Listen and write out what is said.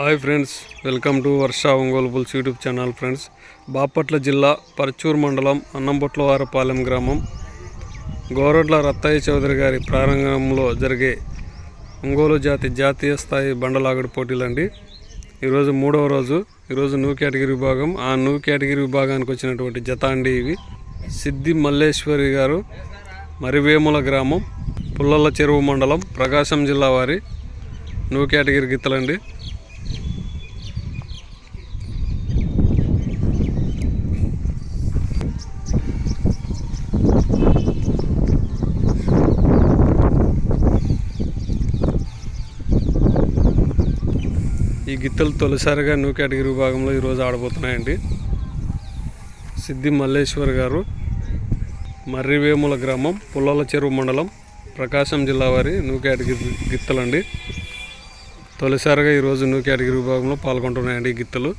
Hi friends welcome to Varsha Ongole bulls YouTube channel friends. Bapatla జిల్లా పరచూరు మండలం అన్నంబొట్లవారపాలెం గ్రామం. గోరడ్ల రత్తయ్య చౌదరి గారి ప్రారంభంలో జరిగే ఒంగోలు జాతి జాతీయ స్థాయి బండలాగుడు పోటీలండి. ఈరోజు మూడవ రోజు. ఈరోజు న్యూ కేటగిరీ విభాగం. ఆ న్యూ కేటగిరీ విభాగానికి వచ్చినటువంటి జత అండి ఇవి. సిద్ధి మల్లేశ్వరి గారు మరివేముల గ్రామం పుల్లల చెరువు మండలం ప్రకాశం జిల్లా వారి న్యూ కేటగిరీ గిత్తలండి. ఈ గిత్తలు తొలిసారిగా న్యూ కేటగిరీ విభాగంలో ఈరోజు ఆడబోతున్నాయండి. సిద్ధి మల్లేశ్వర్ గారు మర్రివేముల గ్రామం పుల్లల చెరువు మండలం ప్రకాశం జిల్లా వారి న్యూ కేటగిరీ గిత్తలండి. తొలిసారిగా ఈరోజు న్యూ కేటగిరీ విభాగంలో పాల్గొంటున్నాయండి ఈ గిత్తలు.